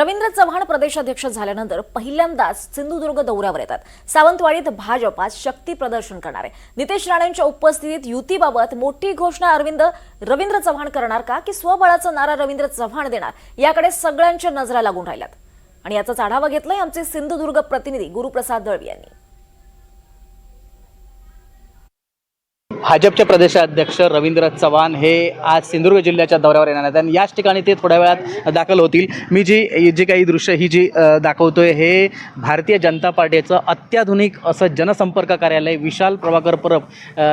रवींद्र चव्हाण प्रदेशाध्यक्ष झाल्यानंतर पहिल्यांदाच सिंधुदुर्ग दौऱ्यावर येतात. सावंतवाडीत भाजपात शक्ती प्रदर्शन करणार आहे. नितेश राणेंच्या उपस्थितीत युतीबाबत मोठी घोषणा अरविंद रवींद्र चव्हाण करणार का? की स्वबळाचा नारा रवींद्र चव्हाण देणार? याकडे सगळ्यांच्या नजरा लागून राहिल्यात. आणि याचाच आढावा घेतलाय आमचे सिंधुदुर्ग प्रतिनिधी गुरुप्रसाद दळवी यांनी. भाजपचे प्रदेशाध्यक्ष रवींद्र चव्हाण हे आज सिंधुदुर्ग जिल्ह्याच्या दौऱ्यावर येणार आहेत. आणि याच ठिकाणी ते थोड्या वेळात दाखल होतील. मी जी जी काही दृश्य ही जी दाखवतो दाखवतोय हे भारतीय जनता पार्टीचं अत्याधुनिक असं जनसंपर्क कार्यालय विशाल प्रभाकर परब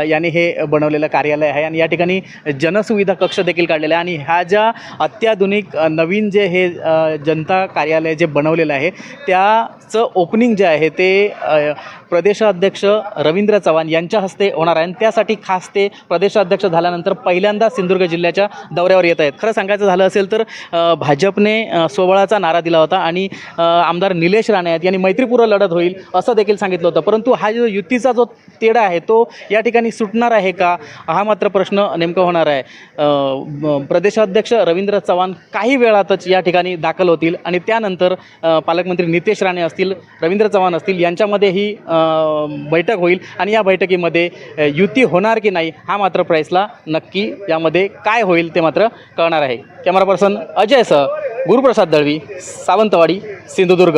यांनी हे बनवलेलं कार्यालय आहे. आणि या ठिकाणी जनसुविधा कक्ष देखील काढलेला आहे. आणि ह्या ज्या अत्याधुनिक नवीन जे हे जनता कार्यालय जे बनवलेलं आहे त्याचं ओपनिंग जे आहे ते प्रदेशाध्यक्ष रवींद्र चव्हाण यांच्या हस्ते होणार आहे. आणि त्यासाठी खास ते प्रदेशाध्यक्ष झाल्यानंतर पहिल्यांदा सिंधुदुर्ग जिल्ह्याच्या दौऱ्यावर येत आहेत. खरं सांगायचं झालं असेल तर भाजपने सोबळाचा नारा दिला होता आणि आमदार निलेश राणे आहेत. यांनी मैत्रीपूर्व लढत होईल असं देखील सांगितलं होतं. परंतु हा जो युतीचा जो तेढा आहे तो या ठिकाणी सुटणार आहे का? हा मात्र प्रश्न नेमका होणार आहे. प्रदेशाध्यक्ष रवींद्र चव्हाण काही वेळातच या ठिकाणी दाखल होतील आणि त्यानंतर पालकमंत्री नितेश राणे असतील रवींद्र चव्हाण असतील यांच्यामध्ये ही बैठक होईल आणि या बैठकीमध्ये युती होणार होणार की नाही हा मात्र प्राईसला नक्की यामध्ये काय होईल ते मात्र कळणार आहे. कॅमेरा पर्सन अजय सह गुरुप्रसाद दळवी सावंतवाडी सिंधुदुर्ग.